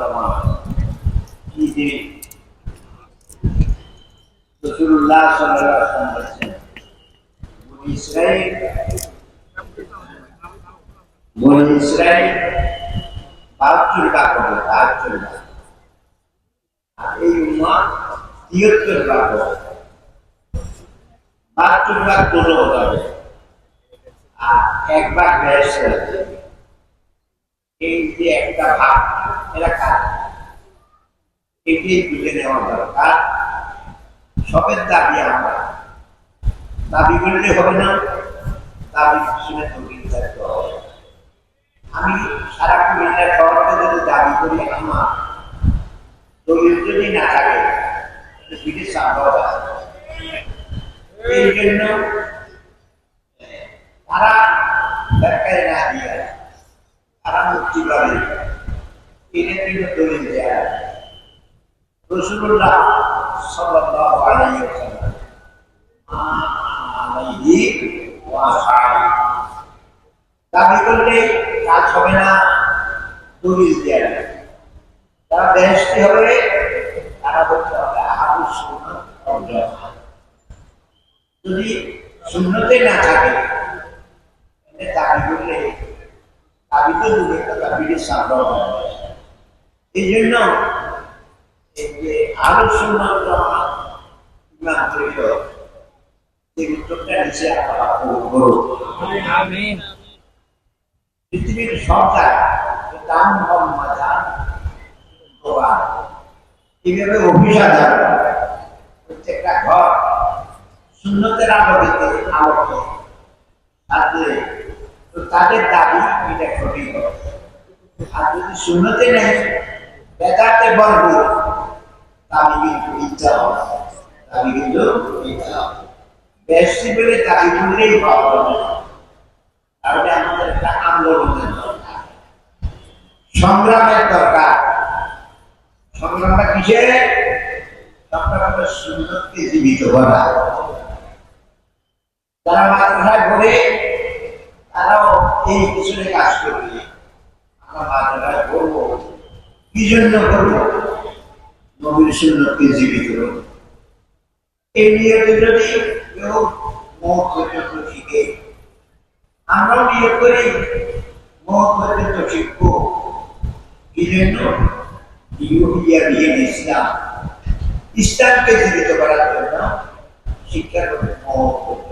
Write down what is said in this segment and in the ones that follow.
জামাত। কি সাল্লাল্লাহু আলাইহি ওয়াসাল্লাম বলেছেন, বনি ইসরাইল বনি ইসরাইল বাহাত্তর ভাগ হবে, বাহাত্তর ভাগ। আর এই উম্মত তিয়াত্তর ভাগ হবে। বাহাত্তর ভাগ দুটো হবে। আর এক ভাগ হবে। এই যে একটা ভাগ এলাকা এটি তুলে নেওয়া দরকার। সবের দাবি আমরা। দাবি করলে হবে না, দাবি পিছনে তৈরি থাকতে আমি সারা কুমিল্লা শহরকে যদি দাবি করি আমার, দলিল যদি না থাকে বিদেশ সম্ভব এই জন্য তারা সরকারে না দিয়ে তারা মুক্তি পাবে দলিল দেয়া। রসুল্লাহ সাল্লাল্লাহু আলাইহি ওয়াসাল্লাম আলাইহি ওয়াসাল্লাম। দাবি করলে কাজ হবে না, দলিল দেয়া। যারা বেহেশতি হবে, তারা বলতে হবে আহাবু সুন্নাত যদি শূন্যতে না থাকে, তাহলে দাবি করলে দাবি তো দূরে কথা বিড়ির এই জন্য আরও পৃথিবীর দাম হল দোকান এইভাবে অফিস প্রত্যেকটা ঘর শূন্যতের আলোকে থাকলে তো তাদের দাবি এটা হবে। আর যদি শূন্যতে নেই বেদাতে বলব দাবি কিন্তু ইচ্ছা হবে। দাবি কিন্তু ইচ্ছা হবে। বেশি বলে দাবি করলেই পাওয়া যাবে। তাহলে আমাদের একটা আন্দোলনের দরকার। সংগ্রামের দরকার। সংগ্রামটা কিসের সংগ্রামটা সুন্দরকে জীবিত করা। যারা মাদ্রাসায় তারাও এই পিছনে কাজ করবে আমরা মাদ্রাসায় পড়ব কি জন্য করব নবীর সুন্দরকে জীবিত করব এই নিয়ে যদি কেউ মুখ পর্যন্ত শিখে আমরাও নিয়োগ করি মত পর্যন্ত শিখব এই জন্য ইউহিয়া দিয়ে ইসলাম ইসলামকে জীবিত করার জন্য শিক্ষা করতে মত করতে হবে।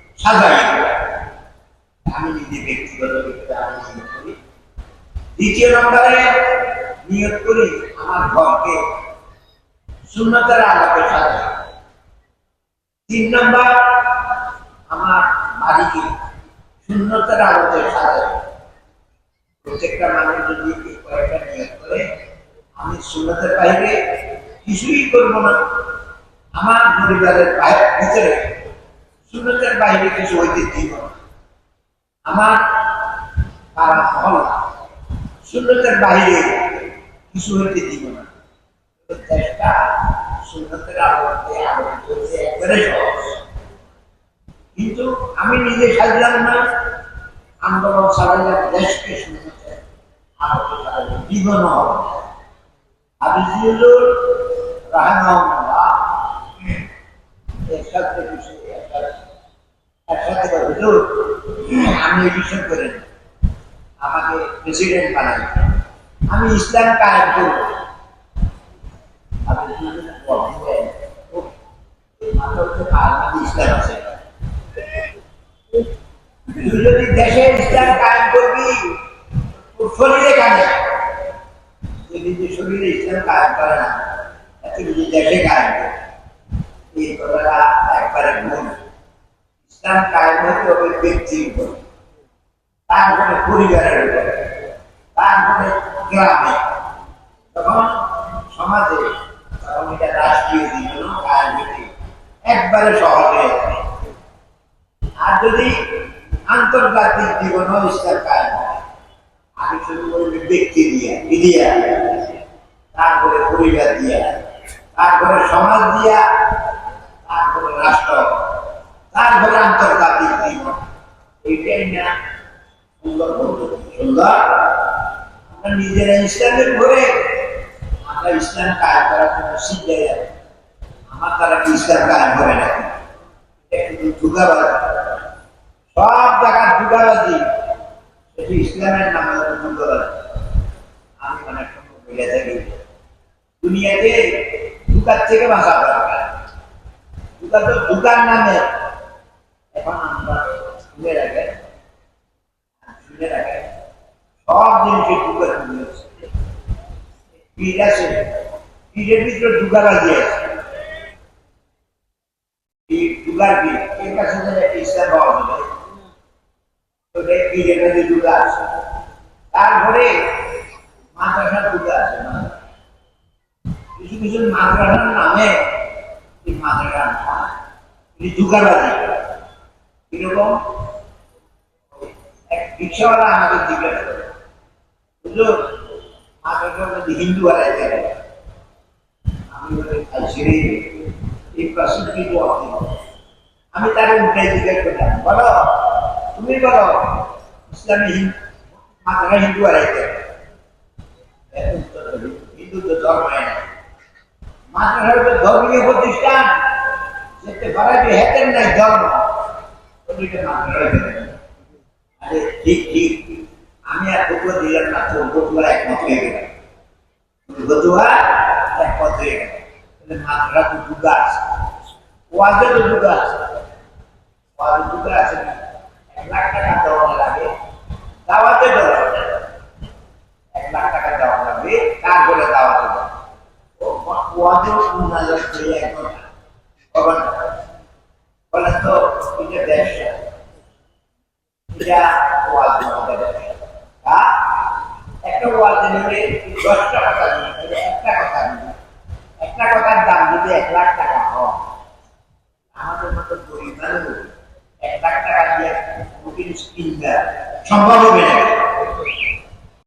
সাজাই। আমি নিজে ব্যক্তিগত ক্ষেত্রে আমি নিয়োগ করি। দ্বিতীয় নম্বরে নিয়োগ করি আমার ঘরকে শূন্যতার আলোকে সাজাই তিন নম্বর, আমার বাড়িকে শূন্যতার আলোতে সাজাই প্রত্যেকটা মানুষ যদি এই কয়েকটা নিয়োগ করে, আমি শূন্যতার বাইরে কিছুই করব না। আমার পরিবারের বাইরে ভিতরে শূন্যতার বাইরে কিছু দিব আমার পাড়া মহল্লা শূন্যতার বাইরে কিছু হইতে দিব না। কিন্তু আমি নিজে সাজলাম না। আন্দোলন চালাইলাম দেশকে রাহমাহুল্লাহ একসাথে বিষয় একসাথে আমি বিষয় করে আমাকে প্রেসিডেন্ট বানাই আমি ইসলাম কায়েম করব। ইসলাম আছে। যদি তোর শরীরে শরীরে ইসলাম করে না নিজের দেশে কায়েম করে। এই কথাটা একবারে ভুল। ইসলাম হতে হবে ব্যক্তির উপর তারপরে পরিবারের উপরে গ্রামে। তখন সমাজে তখন এটা রাজনীতি একবারে আর যদি আন্তর্জাতিক জীবনও ইসলাম হয়, আমি করবি ব্যক্তি দিয়া, মিডিয়া তারপরে পরিবার দিয়া তারপরে সমাজ দিয়া তারপরে রাষ্ট্র। তারপরে আন্তর্জাতিক জীবন এইটাই না সুন্দর সুন্দর। আমরা নিজেরা ইসলামের ঘরে আমরা ইসলাম কাজ করার জন্য শিখে যাব আমার তারা ইসলাম কাজ করে নাকি? এটা সব জায়গার ধুকাবাজি সেটি ইসলামের নামে ধুকাবাজি আমি অনেক সময় বলে থাকি, দুনিয়াতে ধুকার থেকে বাঁচা দরকার। ধুকা তো ধুকার নামে তারপরে মাদ্রাসার ধুকা আছে মাদ্রাসা। কিছু কিছু মাদ্রাসার নামে এই মাদ্রাসার নাম কীরকম এক রিক্সাওয়ালা আমাকে জিজ্ঞাসা করে হুজুর মধ্যে হিন্দু আর এক আমি রে এই প্রশ্ন কি জবাব দিব? আমি তাকে উঠে জিজ্ঞেস করলাম বলো তুমি বলো ইসলামী হিন্দু হিন্দু আর হিন্দু তো ধর্ম হলো ধর্মীয় প্রতিষ্ঠান। যেতে ফরাজি হেতেন নাই ধর্ম। পারে। আরে ঠিক ঠিক। আমি আর ফতুয়া দিলাম না তোর ফতুয়া একমত হয়ে গেলাম। ফতুয়া একমত হয়ে গেল মাত্রা তো দুগা আছে। ওয়াজে তো দুগা আছে। ওয়াজে দুগা আছে? এক লাখ টাকা দেওয়া লাগে। দাওয়াতে দেওয়া এক লাখ টাকা দেওয়া লাগবে তারপরে দাওয়াতে দেওয়া ও ওয়াজে উনাদের চেয়ে একবার কখন বলে তো, এটা দেশ। একটা ওয়াজ নিলে দশটা কথা নিয়ে একটা একটা কথার দাম যদি এক লাখ টাকা হয়, আমাদের মতো লাখ টাকা দিয়ে সম্ভব হবে না।